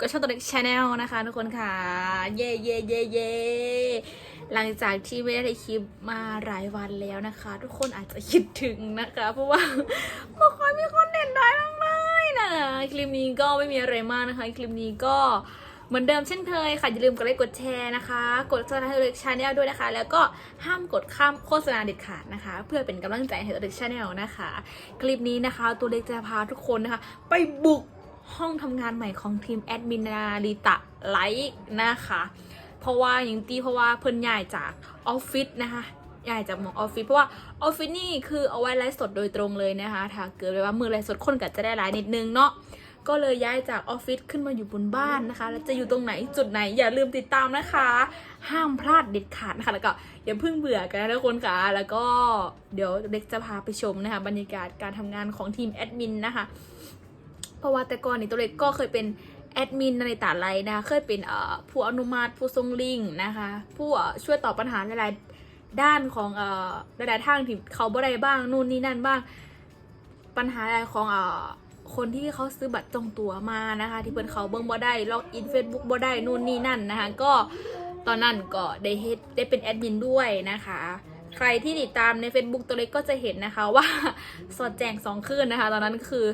กับช่องตัวเล็กชาแนลนะคะทุกคนค่ะ เย่เย่เย่เย่หลังจากที่ไม่ได้คลิปมาหลายวันแล้วนะคะ ทุกคนอาจจะคิดถึงนะคะ เพราะว่าไม่ค่อยมีคนเด่นได้ทั้งเลยนะคลิปนี้ก็ไม่มีอะไรมากนะคะ คลิปนี้ก็เหมือนเดิมเช่นเคยค่ะ อย่าลืมกดไลค์กดแชร์นะคะ กดซับสไครต์ตัวเล็กชาแนลด้วยนะคะ แล้วก็ห้ามกดข้ามโฆษณาเด็ดขาดนะคะ เพื่อเป็นกำลังใจให้ตัวเล็กชาแนลนะคะ คลิปนี้นะคะ ตัวเล็กจะพาทุกคนนะคะ ไปบุก ห้องทำงานใหม่ของทีมแอดมินนาริตะไลท์นะคะ เพราะว่าอย่างตีเพราะว่าเพิ่นย้ายจากออฟฟิศนะคะย้ายจากหมองออฟฟิศเพราะว่าออฟฟิศนี่คือเอาไว้ไลฟ์สดโดยตรงเลยนะคะ ถ้าเกิดว่ามือไลฟ์สดคนก็จะได้ไลฟ์นิดนึงเนาะก็เลยย้ายจากออฟฟิศขึ้นมาอยู่บนบ้านนะคะ แล้วจะอยู่ตรงไหนจุดไหนอย่าลืมติดตามนะคะ ห้ามพลาดเด็ดขาดนะคะ แล้วก็อย่าเพิ่งเบื่อกันนะทุกคนค่ะ แล้วก็เดี๋ยวเด็กจะพาไปชมนะคะ บรรยากาศการทำงานของทีมแอดมินนะคะ เพราะว่าแต่ก่อนนี่ตัวเล็กก็เคยเป็นแอดมินในตาไลน์นะคะเคยเป็นเอ่อผู้อนุมัติผู้ทรงลิงนะคะ ผู้ช่วยตอบปัญหาหลายๆด้านของเอ่อหลายๆทางที่เขาบ่ได้บ้างนู่นนี่นั่นบ้าง ปัญหาอะไรของเอ่อคนที่เขาซื้อบัตรจองตั๋วมานะคะ ที่เพิ่นเขาเบิ่งบ่ได้ล็อกอินเฟซบุ๊กบ่ได้นู่นนี่นั่นนะคะ ก็ตอนนั้นก็ได้เฮ็ดได้เป็นแอดมินด้วยนะคะใครที่ติดตามใน Facebook ตัวเล็กก็จะเห็นนะคะว่าสอดแจงสองคืนนะคะ ตอนนั้นคือ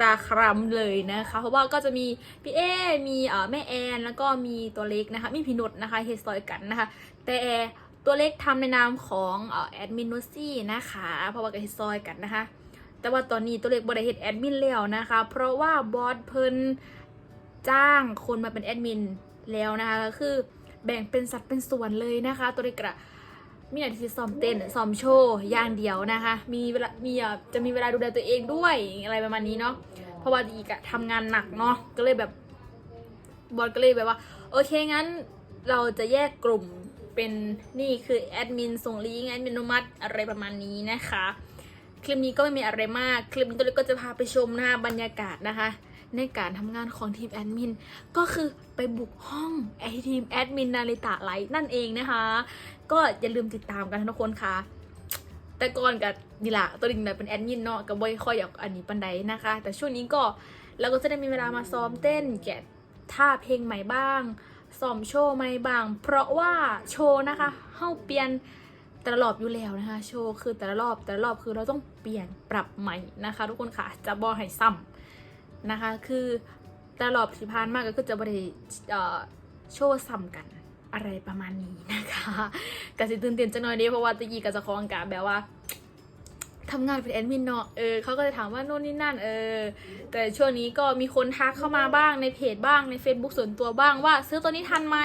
ตาคร้ำเลยนะคะ เพราะว่าก็จะมีพี่เอ มีเอ่อแม่แอนแล้วก็มีตัวเล็กนะคะ มีพี่นุชนะคะเฮดซอยกันนะคะ แต่ตัวเล็กทำในนามของเอ่อแอดมินนุซี่นะคะ เพราะว่ากับเฮดซอยกันนะคะ แต่ว่าตอนนี้ตัวเล็กบริเฮดแอดมินแล้วนะคะ เพราะว่าบอสเพิ่นจ้างคนมาเป็นแอดมินแล้วนะคะก็คือแบ่งเป็นสัดเป็นส่วนเลยนะคะ ตัวเล็กกระ มีหน้าที่ซ้อมเต้นซ้อมโชว์อย่างเดียวนะคะ มีเวลามีจะมีเวลาดูแลตัวเองด้วยอะไรประมาณนี้เนาะเพราะว่าอีกอะทำงานหนักเนาะก็เลยแบบบอสก็เลยแบบว่า โอเคงั้นเราจะแยกกลุ่มเป็นนี่คือแอดมินส่งลิงก์แอดมินอนุมัติอะไรประมาณนี้นะคะ คลิปนี้ก็ไม่มีอะไรมาก คลิปนี้ตัวเล็กก็จะพาไปชมนะคะบรรยากาศนะคะ ในการทำงานของทีมแอดมินก็คือไปบุกห้องไอทีมแอดมินนาริตะไลท์นั่นเองนะคะ ก็อย่าลืมติดตามกันทุกคนค่ะ แต่ก่อนกับนี่ละตัวดิงเนี่ยเป็นแอดมินเนาะกับบ่อยค่อยอยากอันนี้ปันใดนะคะ แต่ช่วงนี้ก็เราก็จะได้มีเวลามาซ้อมเต้นแกะท่าเพลงใหม่บ้างซ้อมโชว์ใหม่บ้าง เพราะว่าโชว์นะคะเฮาเปลี่ยนแต่ละรอบอยู่แล้วนะคะ โชว์คือแต่ละรอบแต่ละรอบคือเราต้องเปลี่ยนปรับใหม่นะคะ ทุกคนค่ะจะบอให้ซ้ำ นะคะ คือตลอบที่ผ่านมากก็คือจะบริเอ่อโชว์ซ้ำกันอะไรประมาณนี้นะคะกสิตื่นเต้นจังหน่อยเดีเพราะว่าตะกี้กับจะคองกะแบบว่าทำงานเป็นแอดมินเนาะ เออเขาก็จะถามว่าโน่นนี่นั่น เออ แต่ช่วงนี้ก็มีคนทักเข้ามาบ้างในเพจบ้างใน Facebook ส่วนตัวบ้างว่า ซื้อตัวนี้ทันไหม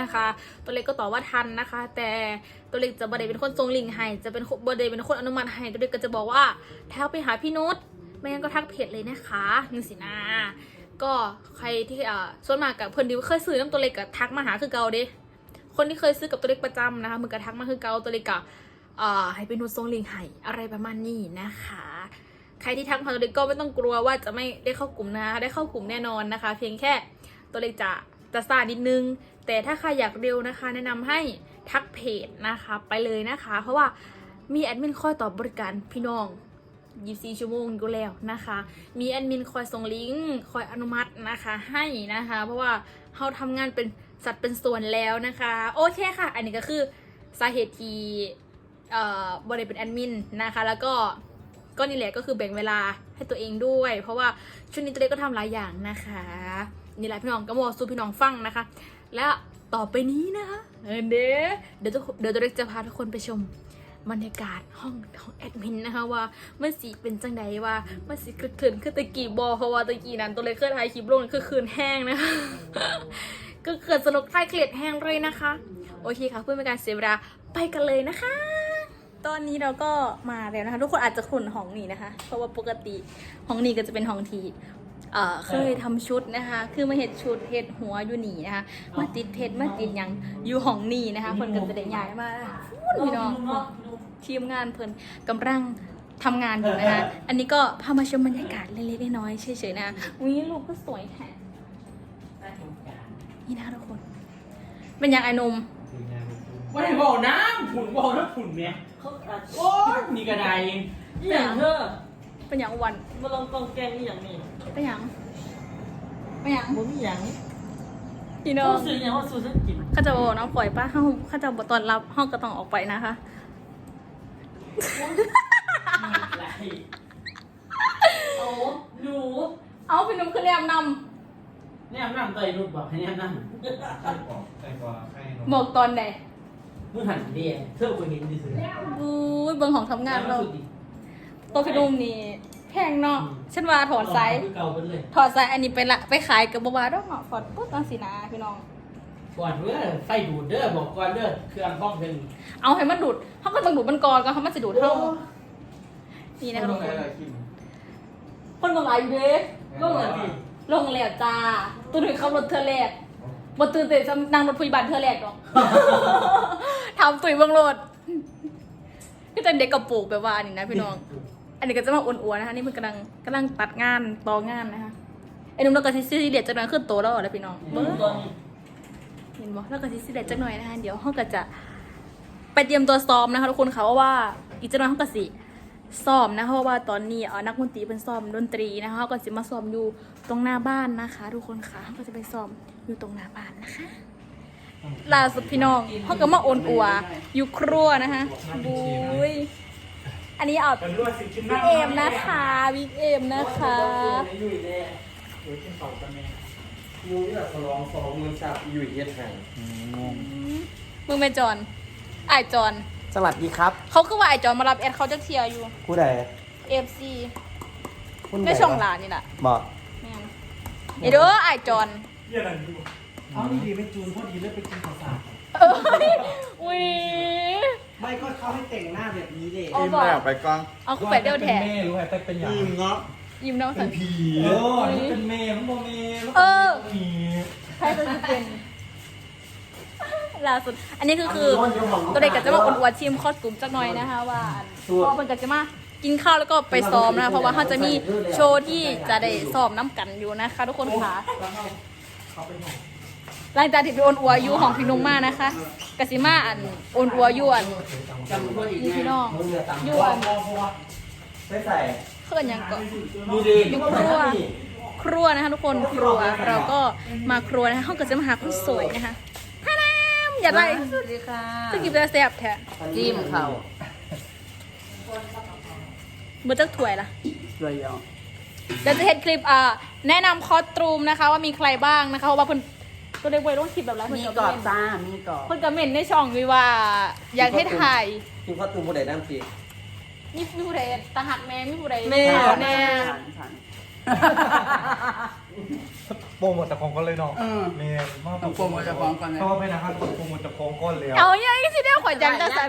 นะคะ ตัวเล็กก็ตอบว่าทันนะคะ แต่ตัวเล็กจะบไดเป็นคนทรงลิงให้ จะเป็นบไดเป็นคนอนุมัติให้ ตัวเล็กก็จะบอกว่าแท้ไปหาพี่นุช ไม่งั้นก็ทักเพจเลยนะคะนี่สินะก็ใครที่เอ่อส่วนมากกับเพื่อนดิวเคยซื้อน้ำตัวเล็กก็ทักมาหาคือเก่าเด้คนที่เคยซื้อกับตัวเล็กประจำนะคะมือกระทักมาคือเกาตัวเล็กอะอ่าให้เป็นนูดทรงลิงไห้อะไรประมาณนี้นะคะใครที่ทักมาตัวเล็กก็ไม่ต้องกลัวว่าจะไม่ได้เข้ากลุ่มนะคะได้เข้ากลุ่มแน่นอนนะคะ เพียงแค่ตัวเล็กจะจะซานิดนึง แต่ถ้าใครอยากเร็วนะคะ แนะนำให้ทักเพจนะคะไปเลยนะคะ เพราะว่ามีแอดมินคอยตอบบริการพี่น้อง 24 ชั่วโมงอยู่แล้วนะคะ มีแอดมินคอยส่งลิงก์คอยอนุมัตินะคะให้นะคะ เพราะว่าเราทำงานเป็นสัดเป็นส่วนแล้วนะคะ โอเคค่ะ อันนี้ก็คือสาเหตุที่เอ่อบริเป็นแอดมินนะคะ แล้วก็ก็นี่แหละก็คือแบ่งเวลาให้ตัวเองด้วย เพราะว่าช่วงนี้ตัวเล็กก็ทำหลายอย่างนะคะนี่แหละพี่น้องก็บอกสู่พี่น้องฟังนะคะ และต่อไปนี้นะคะเออเดี๋ยวเดี๋ยวจะเดี๋ยวตัวเล็กจะพาทุกคนไปชม บรรยากาศห้องของแอดมินนะคะว่าเมื่อสีเป็นจังใดว่าเมื่อสีคือเถินคือตะกี้บอเพราะว่าตะกี้นั้นตัวเลยเคยถ่ายคลิปลงคือคืนแห้งนะคะก็เกิดสนุกคลายเครียดแห้งเลยนะคะ โอเคค่ะเพื่อเป็นการเสียเวลาไปกันเลยนะคะ ตอนนี้เราก็มาแล้วนะคะ ทุกคนอาจจะขุนห้องนี้นะคะ เพราะว่าปกติห้องนี้ก็จะเป็นห้องที่เอ่อเคยทำชุดนะคะ คือมาเห็ดชุดเห็ดหัวอยู่หนีนะคะ มาติดเพชรมาติดหยังอยู่ห้องนี้นะคะคนก็จะได้ย้ายมาพูดพี่น้อง ทีมงานเพิ่นกำลังทำงานอยู่นะคะ อันนี้ก็พามาชมบรรยากาศเล็กๆน้อยๆเฉยๆนะคะวิลูกก็สวยแท้นี่นะคะทุกคน เป็นยังไอ้หนมไม่ได้บอกน้ำผุนบอกน้ำผุนเนี่ยเขาอาจโอ้ยมีกระไดอหย่างเธอเป็นยังอ้วันมาลองกองแกงอหย่างนี้เป็นยังเป็นยังผมอหย่างเพี่น้อเขางซื้อยังว่าซื้อฉันกินเขาจะบอกน้องปล่อยป้าเขาเขาจะบอกตอนรับห้องก็ต้องออกไปนะคะ อะไรโอ้หนูเอาพี่นุ่มขึ้นแรมนเนี่ยนั่งเตยรุดบอกให้เนี่ยนั่งใครกว่าใครนำบอกตอนไหนมึงหันเดียเธอคนเห็นดิซื้ออุ้ยเบิ่งของทำงานเราตัวพี่นุ่มนี่แพงเนาะฉันว่าถอดไซส์เก่าไปเลยถอดไซส์อันนี้ไปละไปขายกับบาวาดอกเนาะถอดปุ๊บตั้งสีนาพี่น้อง ก่อนเด้อไฟดูดเด้อบอกก่อนเด้อเครื่องห้องเพิ่งเอาให้มันดูดเขาก็ต้องดูดมันก่อนก็เขามันจะดูดเท่านี่นะคะทุกคนอะไรคิมคนบางหลายอยู่เด้ก็เหมือนดิลงแล้วจ้าตัวหนึ่งขับรถเธอแรกบ่ตื่นเต้นจะนั่งรถพยาบาลเธอแรกหรอกทำตุ๋ยเบื้องรถก็จะเด็กกระปุกแบบว่าอันนี้นะพี่น้อง อันนี้ก็จะมาอ้วนๆนะคะนี่มันกำลังกำลังตัดงานต่องานนะคะไอ้หนุ่มเราก็ซิซี่เดียดจะนอนขึ้นโตแล้วแล้วพี่น้องเบิ้งตัวนี้ เห็นบอกแล้วก็ซิซี่เดียดจะหน่อยนะคะเดี๋ยวห้องก็จะไปเตรียมตัวซ้อมนะคะทุกคนค่ะเพราะว่าอีกจะนอนห้องก็สิซ้อมนะเพราะว่าตอนนี้เออนักดนตรีเป็นซ้อมดนตรีนะคะเขาก็จะมาซ้อมอยู่ตรงหน้าบ้านนะคะ ทุกคนค่ะเขาก็จะไปซ้อมอยู่ตรงหน้าบ้านนะคะล่าสุดพี่น้องเขาก็มาโอนอัวอยู่ครัวนะคะบุยอันนี้เอาเป็นรวดสิคิมวิกเอมนะคะวิกเอมนะคะ ม่ยูนี่แบบลองสองมือสับอยู่เฮ็ดไงมึงเป็นจอนไอายจอนสวัสดีครับเขาคือว่าไอายจอนมารับแอดเขาจะเทียร์อยู่ผู้ใดเอฟซีผู้ใดในช่องหลานนี่แหละบอกแม่นเดี๋ยวเด้อไอายจอนเยี่ยอะไรดูเอาดีๆไปจูนพอดีแล้วไปกินข้าวสารเอ้ยอุ้ยไม่ก็เขาให้แต่งหน้าแบบนี้เลยเอาบอกไปกล้องเอาคือไปเดียวแถแม่รู้ไงแต่เป็นอย่าง อืมเนาะ ยิ้มน้องสันผีเอออันนี้เป็นเมย์มันโมเมย์แล้วเออผีใครจะเป็นล่าสุด อันนี้คือคือ ตัวเด็กก็จะมาอวดๆชิมคอสตูมจักหน่อยนะคะว่าพอเพิ่นก็จะมากินข้าวแล้วก็ไปซ้อมนะคะเพราะว่าเขาจะมีโชว์ที่จะได้ซ้อมน้ำกันอยู่นะคะ ทุกคนค่ะหลังจากที่ไปโอนอัวอยู่ของพี่นุ่มมานะคะกสิมาอันโอนอัวอยวนจำคนอีกนี่พี่น้องอยวนไม่ใส่ เพื่อนยังก็ดูดิอยู่ครัวครัวนะคะทุกคนครัวเราก็มาครัวนะคะห้องก็จะมาหาคนสวยนะคะท่าน้ำอย่าไรสวัสดีค่ะจะกินแต่แซ่บแท้จิ้มเขาเมื่อจักถ้วยละสวยอะเดี๋ยวจะเห็นคลิปอ่าแนะนำคอสตูมนะคะว่ามีใครบ้างนะคะเพราะว่าเพิ่นตัวเล็กวัยรุ่นคลิปแบบไรเพิ่มีนกรก็อบเม่นจ้ามีกรอบเพิ่นก็เม่นในช่องวิว่า อยากให้ถ่ายกินข้าวตุ้มผู้ใดนั่งสินี่ มีผู้ใดตาหักแม่มีผู้ใดแม่สาวแน่โปรโมทจากของก้อนเลยเนาะเออเมย์ต้องโปรโมทจากของก่อนนะเพราะว่าไม่นะครับโปรโมทจากของก้อนเลยเอาอย่างนี้สิเดียวข่อยจังจะสัน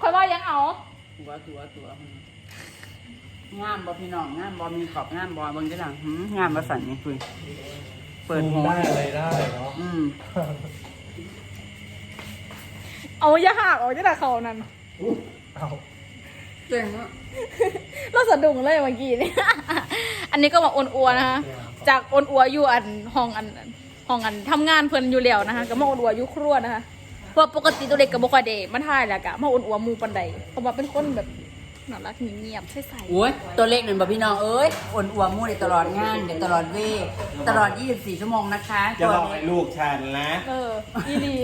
ข่อยว่ายังเอาตัวตัวตัวงามบอพี่น้องงามบอมีกรอบงามบอบางทีหลังหืมงามบอสันนี่คุยเปิดหัวได้อะไรได้เนาะอืมเอาอย่าหักออกจากเขานั่นเอา เจ๋งอะเราสะดุ้งเลยเมื่อกี้นี่อันนี้ก็มาโอนอัวนะคะ จากโอนอัวอยู่อันห้องอันห้องอันทำงานเพิ่นอยู่แล้วนะคะ ก็มาโอนอัวอยู่ครัวนะคะ เพราะปกติตัวเล็กกับบ่ค่อยได้มาถ่ายแหละกะมาโอนอัวหมูปันใดเพราะว่าเป็นคนแบบน่ารักเงียบๆใสโอ้ยตัวเล็กหนึ่งบอพี่น้องเอ้ยอ่นอัวมู่ในตลอดงานเดี๋ยวตลอดเวตลอด 24 ชั่วโมงนะคะจะบอกให้ลูกฉันนะๆเอออีหลี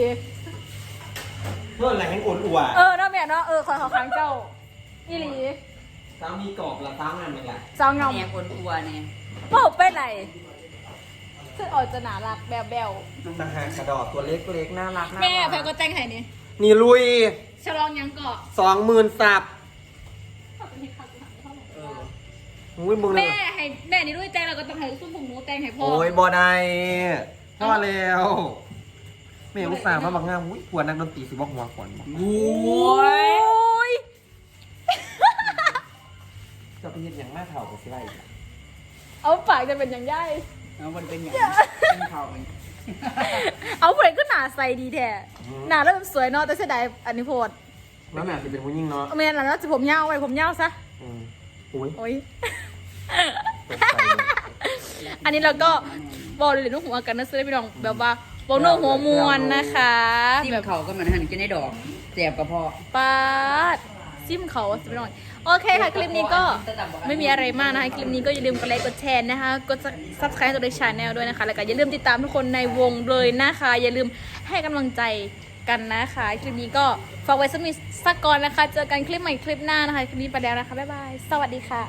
เมื่อไหร่ให้อุ่นอวด เออเนาะแม่เนาะเออคอยเขาค้างเจ้า อีหลีสามีกรอบละตั้งนั่นเป็นไรเจ้าเงาเนี่ยอ่นอัวเนี่ยบ่ไปไหนซึ่งออกจะน่ารักแบบแบวต่างหากกระดอกตัวเล็กๆน่ารักๆแม่แพรก็แต่งให้นี่นี่ลุยฉลองยังเกาะสองหมื่นสับอุ้ยมึงเลยแม่ให้แม่นี่ด้วยแต่งเราก็ต้องให้ซุ้มผงหนูแต่งให้พ่อโอ้ยบอได้พ่อแล้วแม่อุตส่าห์มาบักงามอุ้ยกวนนักดนตรีสิบอกหัวขวัญบอก โอ้โอ้ย ยจะไปเห็นอย่างหน้าเถ่ากับสิไรอีกอะเอาปากจะเป็นอย่างย่ายเอามันเป็นอย่างเป็นเขาเป็นเอาผู้ใดก็หนาใสดีแท้หนาแล้วแบบสวยเนาะแต่เสียดายอันนี้โพดแล้วแม่จะเป็นผู้ยิ่งเนาะเอาแม่นแล้วจะผมยาวไว้ผมยาวซะอืมอุ้ยโอ้ย ตกใจเลยอันนี้เราก็บอกเลยลูกหัวกันนะซื้อพี่น้องแบบว่าบอกโน้หัวมวนนะคะจิ้มแบบเขาก็เหมือนหันกินได้ดอกเจ็บกระเพาะปาด จิ้มเขาสิหน่อยโอเคค่ะ คลิปนี้ก็ไม่มีอะไรมากนะคะ คลิปนี้ก็อย่าลืมกดไลค์กดแชร์นะคะ กด subscribe ตัวในชาแนลด้วยนะคะ แล้วก็อย่าลืมติดตามทุกคนในวงเลยนะคะ อย่าลืมให้กำลังใจกันนะคะ คลิปนี้ก็ฝากไว้สักนิดสักก่อนนะคะ เจอกันคลิปใหม่คลิปหน้านะคะ คลิปนี้ไปแล้วนะคะ บ๊ายบาย สวัสดีค่ะ